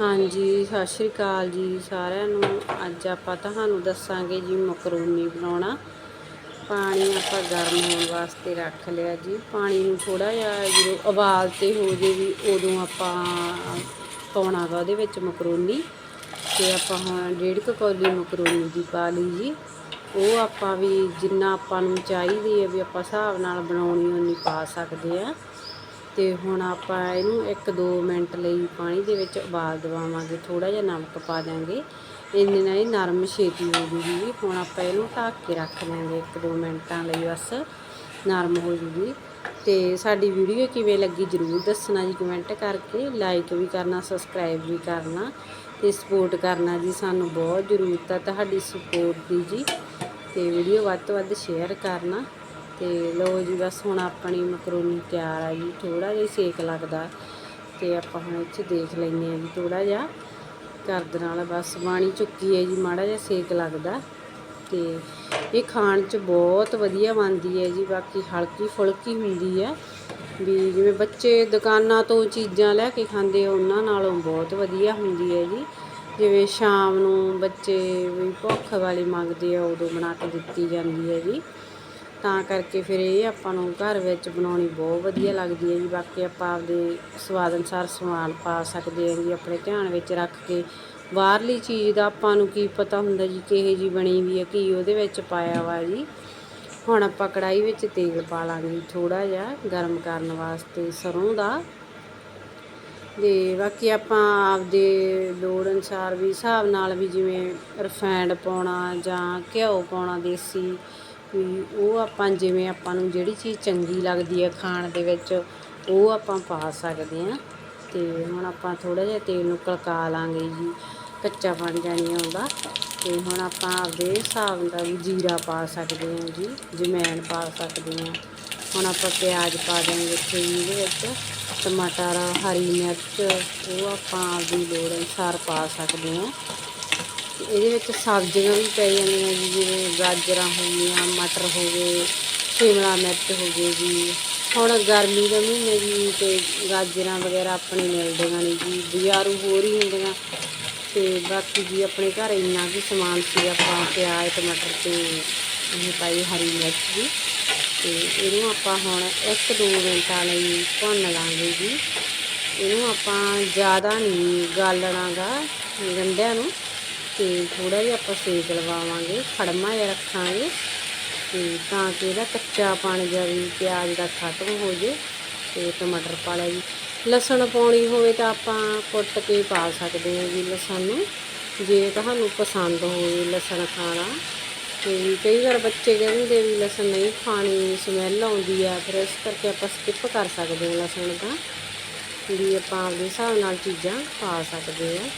ਹਾਂਜੀ, ਸਤਿ ਸ਼੍ਰੀ ਅਕਾਲ ਜੀ ਸਾਰਿਆਂ ਨੂੰ। ਅੱਜ ਆਪਾਂ ਤੁਹਾਨੂੰ ਦੱਸਾਂਗੇ ਜੀ ਮਕਰੋਨੀ ਬਣਾਉਣਾ। ਪਾਣੀ ਆਪਾਂ ਗਰਮ ਹੋਣ ਵਾਸਤੇ ਰੱਖ ਲਿਆ ਜੀ। ਪਾਣੀ ਨੂੰ ਥੋੜਾ ਜਿਹਾ ਜਦੋਂ ਉਬਾਲ ਤੇ ਹੋ ਜੇ ਵੀ ਉਦੋਂ ਆਪਾਂ ਪਾਉਣਾ ਵਾ ਉਹਦੇ ਵਿੱਚ ਮਕਰੋਨੀ। ਤੇ ਆਪਾਂ ਹੁਣ ਡੇਢ ਕੁ ਕੌਲੀ ਮਕਰੋਨੀ ਦੀ ਪਾ ਲਈ ਜੀ। ਉਹ ਆਪਾਂ ਵੀ ਜਿੰਨਾ ਆਪਾਂ ਨੂੰ ਚਾਹੀਦੀ ਹੈ ਵੀ ਆਪਾਂ ਹਿਸਾਬ ਨਾਲ ਬਣਾਉਣੀ, ਉਨੀ ਪਾ ਸਕਦੇ ਆ ਤੇ ਹੁਣ ਆਪਾਂ ਇਹਨੂੰ 1-2 ਮਿੰਟ ਲਈ ਪਾਣੀ ਦੇ ਵਿੱਚ ਉਬਾਲ ਦਵਾਵਾਂਗੇ ਥੋੜਾ ਜਿਹਾ ਨਮਕ ਪਾ ਦਾਂਗੇ ਇੰਨੇ ਨਾਲ ਇਹ ਨਰਮ ਛੇਤੀ ਹੋ ਜੂਗੀ। ਹੁਣ ਆਪਾਂ ਇਹਨੂੰ ਢੱਕ ਕੇ ਰੱਖ ਲਾਂਗੇ 1-2 ਮਿੰਟਾਂ ਲਈ ਬਸ, ਨਰਮ ਹੋ ਜੂਗੀ। ਤੇ ਸਾਡੀ ਵੀਡੀਓ ਕਿਵੇਂ ਲੱਗੀ ਜਰੂਰ ਦੱਸਣਾ ਜੀ ਕਮੈਂਟ ਕਰਕੇ। ਲਾਈਕ ਵੀ ਕਰਨਾ, ਸਬਸਕ੍ਰਾਈਬ ਵੀ ਕਰਨਾ ਤੇ ਸਪੋਰਟ ਕਰਨਾ ਜੀ ਸਾਨੂੰ ਬਹੁਤ ਜ਼ਰੂਰਤ ਆ ਤੁਹਾਡੀ ਸਪੋਰਟ ਦੀ ਜੀ। ਤੇ ਵੀਡੀਓ ਵੱਧ ਤੋਂ ਵੱਧ ਸ਼ੇਅਰ ਕਰਨਾ। ਤੇ ਲਓ ਜੀ ਬਸ ਹੁਣ ਆਪਣੀ ਮਕਰੋਨੀ ਤਿਆਰ ਆ ਜੀ ਥੋੜਾ ਜਿਹਾ ਸੇਕ ਲੱਗਦਾ ਤੇ ਆਪਾਂ ਹੁਣ ਇੱਥੇ ਦੇਖ ਲੈਂਦੇ ਆ ਜੀ ਥੋੜਾ ਜਿਹਾ। ਕਰਦ ਨਾਲ ਬਸ ਬਾਣੀ ਚੁੱਕੀ ਹੈ ਜੀ, ਮਾੜਾ ਜਿਹਾ ਸੇਕ ਲੱਗਦਾ ਤੇ ਇਹ ਖਾਣ 'ਚ ਬਹੁਤ ਵਧੀਆ ਬਣਦੀ ਹੈ ਜੀ, ਬਾਕੀ ਹਲਕੀ ਫੁਲਕੀ ਹੁੰਦੀ ਹੈ। ਵੀ ਜਿਵੇਂ ਬੱਚੇ ਦੁਕਾਨਾਂ ਤੋਂ ਚੀਜ਼ਾਂ ਲੈ ਕੇ ਖਾਂਦੇ ਆ, ਉਹਨਾਂ ਨਾਲੋਂ ਬਹੁਤ ਵਧੀਆ ਹੁੰਦੀ ਹੈ ਜੀ। ਜਿਵੇਂ ਸ਼ਾਮ ਨੂੰ ਬੱਚੇ ਵੀ ਭੁੱਖ ਵਾਲੀ ਮੰਗਦੇ ਆ, ਉਦੋਂ ਬਣਾ ਕੇ ਦਿੱਤੀ ਜਾਂਦੀ ਹੈ ਜੀ। ਤਾਂ ਕਰਕੇ ਫਿਰ ਇਹ ਆਪਾਂ ਨੂੰ ਘਰ ਵਿੱਚ ਬਣਾਉਣੀ ਬਹੁਤ ਵਧੀਆ ਲੱਗਦੀ ਹੈ ਜੀ। ਬਾਕੀ ਆਪਾਂ ਆਪਦੇ ਸਵਾਦ ਅਨੁਸਾਰ ਸਮਾਨ ਪਾ ਸਕਦੇ ਹਾਂ ਜੀ, ਆਪਣੇ ਧਿਆਨ ਵਿੱਚ ਰੱਖ ਕੇ। ਬਾਹਰਲੀ ਚੀਜ਼ ਦਾ ਆਪਾਂ ਨੂੰ ਕੀ ਪਤਾ ਹੁੰਦਾ ਜੀ, ਕਿਹੇ ਜੀ ਬਣੀ ਵੀ ਹੈ, ਕੀ ਉਹਦੇ ਵਿੱਚ ਪਾਇਆ ਵਾ ਜੀ। ਹੁਣ ਆਪਾਂ ਕੜਾਈ ਵਿੱਚ ਤੇਲ ਪਾ ਲਾਂਗੇ ਥੋੜਾ ਜਿਹਾ ਗਰਮ ਕਰਨ ਵਾਸਤੇ ਸਰੋਂ ਦਾ। ਤੇ ਬਾਕੀ ਆਪਾਂ ਆਪਦੇ ਲੋੜ ਅਨੁਸਾਰ ਵੀ ਹਿਸਾਬ ਨਾਲ ਵੀ ਜਿਵੇਂ ਰਫੈਂਡ ਪਾਉਣਾ ਜਾਂ ਘਿਓ ਪਾਉਣਾ ਦੇਸੀ ਵੀ ਉਹ ਆਪਾਂ ਜਿਵੇਂ ਆਪਾਂ ਨੂੰ ਜਿਹੜੀ ਚੀਜ਼ ਚੰਗੀ ਲੱਗਦੀ ਹੈ ਖਾਣ ਦੇ ਵਿੱਚ, ਉਹ ਆਪਾਂ ਪਾ ਸਕਦੇ ਹਾਂ। ਤੇ ਹੁਣ ਆਪਾਂ ਥੋੜਾ ਜਿਹਾ ਤੇਲ ਨੂੰ ਕਲਕਾ ਲਾਂਗੇ ਜੀ, ਕੱਚਾ ਬਣ ਜਾਣੀ ਆਉਂਦਾ ਤੇ ਹੁਣ ਆਪਾਂ ਆਪਦੇ ਹਿਸਾਬ ਦਾ ਵੀ ਜੀਰਾ ਪਾ ਸਕਦੇ ਹਾਂ ਜੀ, ਜਮੈਣ ਪਾ ਸਕਦੇ ਹਾਂ। ਹੁਣ ਆਪਾਂ ਪਿਆਜ਼ ਪਾ ਦਾਂਗੇ ਇੱਥੇ ਇਹਦੇ ਵਿੱਚ, ਟਮਾਟਰ, ਹਰੀ ਮਿਰਚ, ਉਹ ਆਪਾਂ ਆਪਦੀ ਲੋੜ ਅਨੁਸਾਰ ਪਾ ਸਕਦੇ ਹਾਂ। ਇਹਦੇ ਵਿੱਚ ਸਬਜ਼ੀਆਂ ਵੀ ਪੈ ਜਾਂਦੀਆਂ ਜੀ, ਜਿਵੇਂ ਗਾਜਰਾਂ ਹੋ ਗਈਆਂ, ਮਟਰ ਹੋ ਗਏ, ਸ਼ਿਮਲਾ ਮਿਰਚ ਹੋ ਗਈ ਜੀ। ਹੁਣ ਗਰਮੀ ਦਾ ਮਹੀਨਾ ਜੀ ਤੇ ਗਾਜਰਾਂ ਵਗੈਰਾ ਆਪਣੇ ਮਿਲਦੀਆਂ ਨਹੀਂ ਜੀ, ਬਾਜ਼ਾਰੂ ਹੋਰ ਹੀ ਹੁੰਦੀਆਂ। ਤੇ ਬਾਕੀ ਜੀ ਆਪਣੇ ਘਰ ਇੰਨਾ ਕੁ ਸਮਾਨ ਸੀ, ਆਪਾਂ ਪਿਆਜ਼, ਟਮਾਟਰ ਤੇ ਇਹ ਪਾਈ ਹਰੀ ਮਿਰਚ ਜੀ। ਤੇ ਇਹਨੂੰ ਆਪਾਂ ਹੁਣ 1-2 ਮਿੰਟਾਂ ਲਈ ਭੁੰਨ ਲਾਂਗੇ ਜੀ। ਇਹਨੂੰ ਆਪਾਂ ਜ਼ਿਆਦਾ ਨਹੀਂ ਗਾਲਣਾ ਗਾ ਗੰਢਿਆਂ ਨੂੰ। ਤੇ ਥੋੜਾ ਜਿਹਾ ਆਪਾਂ ਸੇਕ ਲਵਾਵਾਂਗੇ, ਖੜਮਾ ਜਿਹਾ ਰੱਖਾਂਗੇ ਤੇ ਤਾਂ ਕਿ ਇਹਦਾ ਕੱਚਾ ਪਾਣੀ ਜਿਹਾ ਵੀ ਪਿਆਜ਼ ਦਾ ਖਤਮ ਹੋ ਜੇ ਤੇ ਟਮਾਟਰ ਪਾ ਲਿਆ ਜੀ। ਲਸਣ ਪਾਉਣੀ ਹੋਵੇ ਤਾਂ ਆਪਾਂ ਕੁੱਟ ਕੇ ਪਾ ਸਕਦੇ ਹਾਂ ਜੀ ਲਸਣ ਨੂੰ। ਜੇ ਤੁਹਾਨੂੰ ਪਸੰਦ ਹੋਵੇ ਲਸਣ ਖਾਣਾ, ਤੇ ਕਈ ਵਾਰ ਬੱਚੇ ਕਹਿੰਦੇ ਵੀ ਲਸਣ ਨਹੀਂ ਖਾਣੀ ਸਮੈਲ ਆਉਂਦੀ ਆ, ਫਿਰ ਇਸ ਕਰਕੇ ਆਪਾਂ ਸਕਿਪ ਕਰ ਸਕਦੇ ਹਾਂ ਲਸਣ ਦਾ ਵੀ ਆਪਾਂ ਆਪਦੇ ਹਿਸਾਬ ਨਾਲ ਚੀਜ਼ਾਂ ਪਾ ਸਕਦੇ ਹਾਂ।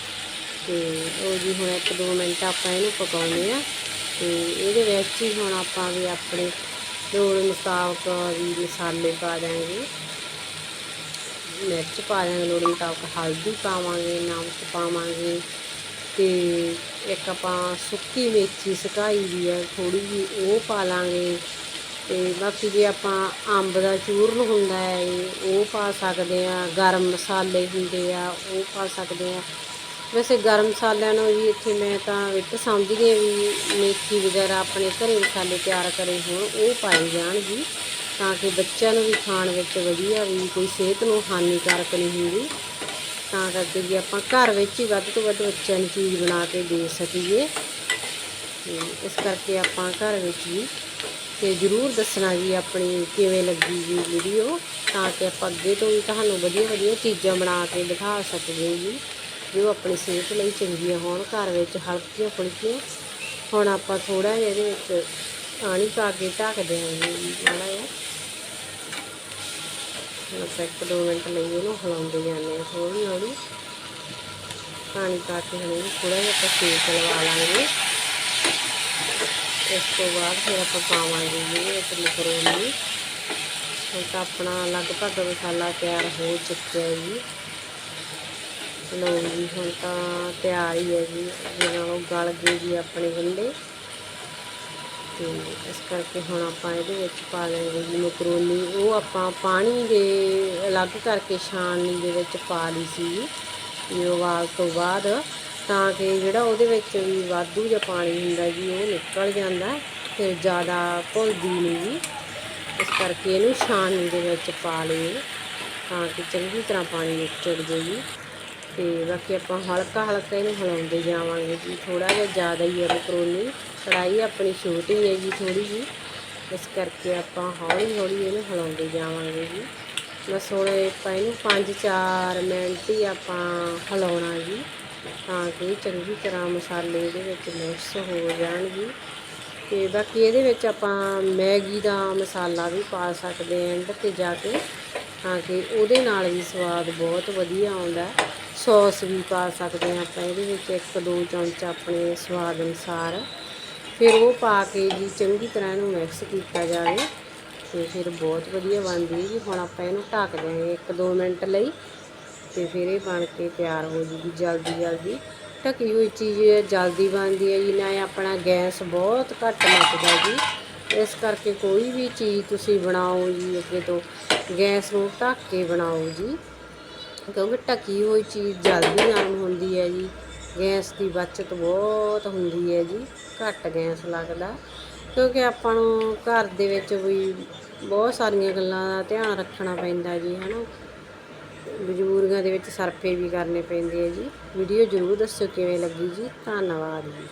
ਤੇ ਉਹ ਜੀ ਹੁਣ ਇੱਕ ਦੋ ਮਿੰਟ ਆਪਾਂ ਇਹਨੂੰ ਪਕਾਉਂਦੇ ਆ ਤੇ ਇਹਦੇ ਵਿੱਚ ਹੀ ਹੁਣ ਆਪਾਂ ਵੀ ਆਪਣੇ ਲੋੜ ਮੁਤਾਬਕ ਵੀ ਮਸਾਲੇ ਪਾ ਦਾਂਗੇ ਮਿਰਚ ਪਾ ਦਾਂਗੇ ਲੋੜ ਮੁਤਾਬਕ ਹਲਦੀ ਪਾਵਾਂਗੇ, ਨਮਕ ਪਾਵਾਂਗੇ ਤੇ ਇੱਕ ਆਪਾਂ ਸੁੱਕੀ ਮੇਥੀ ਸੁਕਾਈ ਵੀ ਆ ਥੋੜੀ ਜੀ ਉਹ ਪਾ ਲਾਂਗੇ। ਤੇ ਬਾਕੀ ਜੇ ਆਪਾਂ ਅੰਬ ਦਾ ਚੂਰਨ ਹੁੰਦਾ ਹੈ, ਉਹ ਪਾ ਸਕਦੇ ਆ ਗਰਮ ਮਸਾਲੇ ਹੁੰਦੇ ਆ, ਉਹ ਪਾ ਸਕਦੇ ਆ ਵੈਸੇ ਗਰਮ ਮਸਾਲਿਆਂ ਨੂੰ ਵੀ ਇੱਥੇ ਮੈਂ ਤਾਂ ਵਿੱਚ ਸਮਝਦੀ ਹਾਂ ਵੀ ਮੇਥੀ ਵਗੈਰਾ ਆਪਣੇ ਘਰੇ ਮਸਾਲੇ ਤਿਆਰ ਕਰੇ ਹੋਣ, ਉਹ ਪਾਏ ਜਾਣ ਜੀ, ਤਾਂ ਕਿ ਬੱਚਿਆਂ ਨੂੰ ਵੀ ਖਾਣ ਵਿੱਚ ਵਧੀਆ ਵੀ ਕੋਈ ਸਿਹਤ ਨੂੰ ਹਾਨੀਕਾਰਕ ਨਹੀਂ ਹੁੰਦੀ। ਤਾਂ ਕਰਕੇ ਜੀ ਆਪਾਂ ਘਰ ਵਿੱਚ ਹੀ ਵੱਧ ਤੋਂ ਵੱਧ ਬੱਚਿਆਂ ਨੂੰ ਚੀਜ਼ ਬਣਾ ਕੇ ਦੇ ਸਕੀਏ। ਇਸ ਕਰਕੇ ਆਪਾਂ ਘਰ ਵਿੱਚ ਵੀ ਤੇ ਜਰੂਰ ਦੱਸਣਾ ਜੀ ਆਪਣੀ ਕਿਵੇਂ ਲੱਗੀ ਜੀ ਵੀਡੀਓ ਤਾਂ ਕਿ ਆਪਾਂ ਅੱਗੇ ਤੋਂ ਵੀ ਤੁਹਾਨੂੰ ਵਧੀਆ ਵਧੀਆ ਚੀਜ਼ਾਂ ਬਣਾ ਕੇ ਦਿਖਾ ਸਕੀਏ ਜੀ। ਜੋ ਆਪਣੀ ਸਿਹਤ ਲਈ ਚੰਗੀਆਂ ਹੋਣ, ਘਰ ਵਿੱਚ ਹਲਕੀਆਂ ਫੁਲਕੀਆਂ। ਹੁਣ ਆਪਾਂ ਥੋੜਾ ਜਿਹਾ ਇਹਦੇ ਵਿੱਚ ਪਾਣੀ ਪਾ ਕੇ ਢੱਕ ਦਿਆਂਗੇ ਜੀ ਮਾੜਾ ਜਿਹਾ। ਹੁਣ ਆਪਾਂ ਇੱਕ ਦੋ ਮਿੰਟ ਲਈ ਇਹਨੂੰ ਹਿਲਾਉਂਦੇ ਜਾਂਦੇ ਹਾਂ ਹੌਲੀ ਹੌਲੀ। ਪਾਣੀ ਪਾ ਕੇ ਹੁਣ ਇਹਨੂੰ ਥੋੜਾ ਜਿਹਾ ਆਪਾਂ ਸੇਕ ਲਵਾ ਲਾਂਗੇ। ਇਸ ਤੋਂ ਬਾਅਦ ਫਿਰ ਆਪਾਂ ਪਾਵਾਂਗੇ ਜੀ ਇਹਦੇ ਵਿੱਚ ਮਕਰੋਨੀ। ਹੁਣ ਤਾਂ ਆਪਣਾ ਲਗਭਗ ਮਸਾਲਾ ਤਿਆਰ ਹੋ ਚੁੱਕਿਆ ਜੀ। ਲਓ ਜੀ, ਹੁਣ ਤਾਂ ਤਿਆਰ ਹੀ ਹੈ ਜੀ। ਜਿਹਨਾਂ ਉਹ ਗਲ ਗਏ ਜੀ ਆਪਣੇ ਗੰਢੇ ਤੇ ਇਸ ਕਰਕੇ ਹੁਣ ਆਪਾਂ ਇਹਦੇ ਵਿੱਚ ਪਾ ਲਾਂਗੇ ਜੀ ਮਕਰੋਨੀ। ਉਹ ਆਪਾਂ ਪਾਣੀ ਦੇ ਅਲੱਗ ਕਰਕੇ ਛਾਣਨੀ ਦੇ ਵਿੱਚ ਪਾ ਲਈ ਸੀ। ਜੀ ਉਬਾਲ ਤੋਂ ਬਾਅਦ ਤਾਂ ਕਿ ਜਿਹੜਾ ਉਹਦੇ ਵਿੱਚ ਵੀ ਵਾਧੂ ਜਿਹਾ ਪਾਣੀ ਹੁੰਦਾ ਜੀ, ਉਹ ਨਿਕਲ ਜਾਂਦਾ। ਫਿਰ ਜ਼ਿਆਦਾ ਘੁਲਦੀ ਨਹੀਂ ਜੀ। ਇਸ ਕਰਕੇ ਇਹਨੂੰ ਛਾਣਨੀ ਦੇ ਵਿੱਚ ਪਾ ਲਈਏ ਤਾਂ ਕਿ ਚੰਗੀ ਤਰ੍ਹਾਂ ਪਾਣੀ ਨਿਕਲ ਜੇ ਜੀ। ਤੇ ਬਾਕੀ ਆਪਾਂ ਹਲਕਾ ਹਲਕਾ ਇਹਨੂੰ ਹਿਲਾਉਂਦੇ ਜਾਵਾਂਗੇ ਜੀ। ਥੋੜਾ ਜਿਹਾ ਜ਼ਿਆਦਾ ਹੀ ਹੈ ਮਕਰੋਨੀ ਕੜਾਈ ਆਪਣੀ ਛੋਟੀ ਹੈ ਜੀ ਥੋੜੀ ਜੀ ਇਸ ਕਰਕੇ ਆਪਾਂ ਹੌਲੀ ਹੌਲੀ ਇਹਨੂੰ ਹਿਲਾਉਂਦੇ ਜਾਵਾਂਗੇ ਜੀ। ਬਸ ਹੁਣ ਆਪਾਂ ਇਹਨੂੰ 5-4 ਮਿੰਟ ਹੀ ਆਪਾਂ ਹਿਲਾਉਣਾ ਜੀ। ਤਾਂ ਕਿ ਚੰਗੀ ਤਰ੍ਹਾਂ ਮਸਾਲੇ ਇਹਦੇ ਵਿੱਚ ਮਿਕਸ ਹੋ ਜਾਣ ਜੀ। ਤੇ ਬਾਕੀ ਇਹਦੇ ਵਿੱਚ ਆਪਾਂ ਮੈਗੀ ਦਾ ਮਸਾਲਾ ਵੀ ਪਾ ਸਕਦੇ ਹਾਂ ਐਂਡ ਤੇ ਜਾ ਕੇ। ਤਾਂ ਕਿ ਉਹਦੇ ਨਾਲ ਵੀ ਸਵਾਦ ਬਹੁਤ ਵਧੀਆ ਆਉਂਦਾ। ਸੌਸ ਵੀ ਪਾ ਸਕਦੇ ਹਾਂ ਆਪਾਂ, ਇਹਦੇ ਵਿੱਚ ਇੱਕ ਦੋ ਚਮਚ ਆਪਣੇ ਸਵਾਦ ਅਨੁਸਾਰ। ਫਿਰ ਉਹ ਪਾ ਕੇ ਜੀ ਚੰਗੀ ਤਰ੍ਹਾਂ ਇਹਨੂੰ ਮਿਕਸ ਕੀਤਾ ਜਾਵੇ ਤੇ ਫਿਰ ਬਹੁਤ ਵਧੀਆ ਬਣਦੀ ਜੀ। ਹੁਣ ਆਪਾਂ ਇਹਨੂੰ ਢੱਕ ਦਿਆਂਗੇ 1-2 ਮਿੰਟ ਲਈ ਤੇ ਫਿਰ ਇਹ ਬਣ ਕੇ ਤਿਆਰ ਹੋ ਜੂਗੀ ਜਲਦੀ ਜਲਦੀ। ਢੱਕੀ ਹੋਈ ਚੀਜ਼ ਜਲਦੀ ਬਣਦੀ ਹੈ ਜੀ ਨਾ ਇਹ ਆਪਣਾ ਗੈਸ ਬਹੁਤ ਘੱਟ ਮੱਚਦਾ ਜੀ। ਇਸ ਕਰਕੇ ਕੋਈ ਵੀ ਚੀਜ਼ ਤੁਸੀਂ ਬਣਾਓ ਜੀ, ਅੱਗੇ ਤੋਂ ਗੈਸ ਨੂੰ ਢੱਕ ਕੇ ਬਣਾਓ ਜੀ। ਕਿਉਂਕਿ ਢੱਕੀ ਹੋਈ ਚੀਜ਼ ਜਲਦੀ ਨਰਮ ਹੁੰਦੀ ਹੈ ਜੀ। ਗੈਸ ਦੀ ਬਚਤ ਬਹੁਤ ਹੁੰਦੀ ਹੈ ਜੀ, ਘੱਟ ਗੈਸ ਲੱਗਦਾ। ਕਿਉਂਕਿ ਆਪਾਂ ਨੂੰ ਘਰ ਦੇ ਵਿੱਚ ਵੀ ਬਹੁਤ ਸਾਰੀਆਂ ਗੱਲਾਂ ਦਾ ਧਿਆਨ ਰੱਖਣਾ ਪੈਂਦਾ ਜੀ, ਹਨਾ। ਬਜ਼ੁਰਗਾਂ ਦੇ ਵਿੱਚ ਸਰਫੇ ਵੀ ਕਰਨੇ ਪੈਂਦੇ ਆ ਜੀ। ਵੀਡੀਓ ਜ਼ਰੂਰ ਦੱਸਿਓ ਕਿਵੇਂ ਲੱਗੀ ਜੀ। ਧੰਨਵਾਦ ਜੀ।